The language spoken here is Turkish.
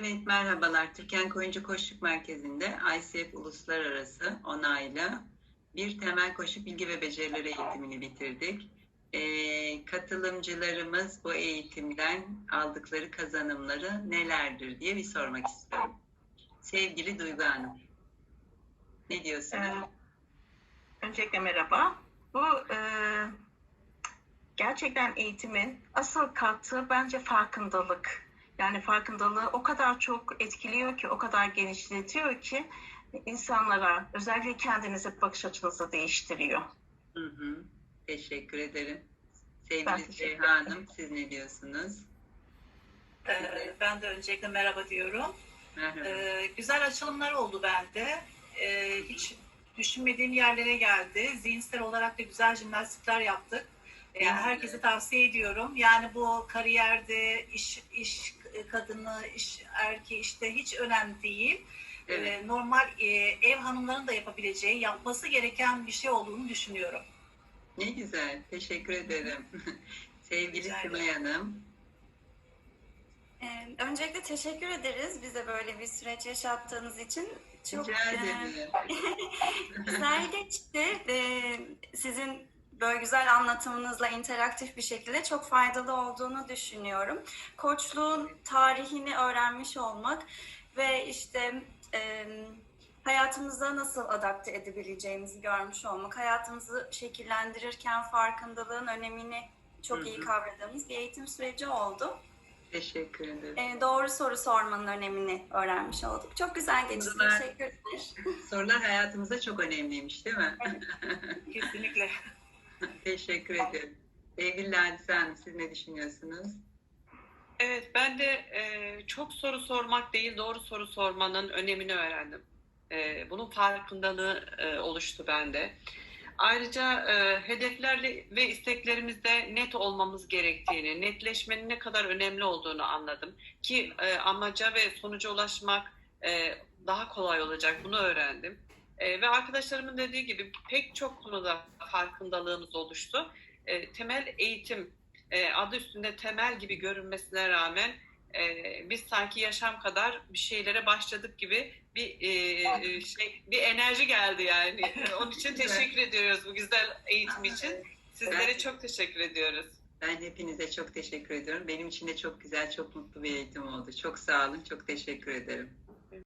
Evet, merhabalar. Türkan Koyuncu Koşuk Merkezi'nde ICF Uluslararası onayla bir temel koşu bilgi ve becerileri eğitimini bitirdik. Ee, katılımcılarımız bu eğitimden aldıkları kazanımları nelerdir diye bir sormak istiyorum. Sevgili Duygu Hanım, ne diyorsunuz? Ee, öncelikle merhaba. Bu e, gerçekten eğitimin asıl kattığı bence farkındalık. Yani farkındalığı o kadar çok etkiliyor ki, o kadar genişletiyor ki insanlara, özellikle kendinize bakış açınızı değiştiriyor. Hı hı, teşekkür ederim. Sevgili Zeyha Hanım, siz ne diyorsunuz? Ee, Ben de öncelikle merhaba diyorum. Merhaba. Ee, Güzel açılımlar oldu bende. Ee, Hiç düşünmediğim yerlere geldi. Zihinsel olarak da güzel jimnastikler yaptık. Ee, Evet. Herkese tavsiye ediyorum. Yani bu kariyerde iş, iş kadını, iş erkeği işte hiç önemli değil. Evet. Ee, Normal e, ev hanımlarının da yapabileceği, yapması gereken bir şey olduğunu düşünüyorum. Ne güzel, teşekkür ederim. Sevgili. Simay Hanım, Ee, Öncelikle teşekkür ederiz bize böyle bir süreç yaşattığınız için. Çok rica e, ederim. güzel geçti. Ee, Sizin böyle güzel anlatımınızla interaktif bir şekilde çok faydalı olduğunu düşünüyorum. Koçluğun tarihini öğrenmiş olmak ve işte e, hayatımıza nasıl adapte edebileceğimizi görmüş olmak, hayatımızı şekillendirirken farkındalığın önemini çok Hı iyi hı. kavradığımız bir eğitim süreci oldu. Teşekkür ederim. E, doğru soru sormanın önemini öğrenmiş olduk. Çok güzel geçti. Sorular- Teşekkürler. Sorular hayatımızda çok önemliymiş değil mi? Kesinlikle. Teşekkür ederim. Sevgili Hanım, siz ne düşünüyorsunuz? Evet, ben de e, çok soru sormak değil, doğru soru sormanın önemini öğrendim. E, bunun farkındalığı e, oluştu bende. Ayrıca e, hedeflerle ve isteklerimizde net olmamız gerektiğini, netleşmenin ne kadar önemli olduğunu anladım. Ki e, amaca ve sonuca ulaşmak e, daha kolay olacak, bunu öğrendim. E, ve arkadaşlarımın dediği gibi pek çok konuda farkındalığımız oluştu. E, temel eğitim e, adı üstünde temel gibi görünmesine rağmen e, biz sanki yaşam kadar bir şeylere başladık gibi bir e, e, şey bir enerji geldi yani. Onun için teşekkür ediyoruz bu güzel eğitim için. Sizlere çok teşekkür ediyoruz. Ben hepinize çok teşekkür ediyorum. Benim için de çok güzel, çok mutlu bir eğitim oldu. Çok sağ olun, çok teşekkür ederim.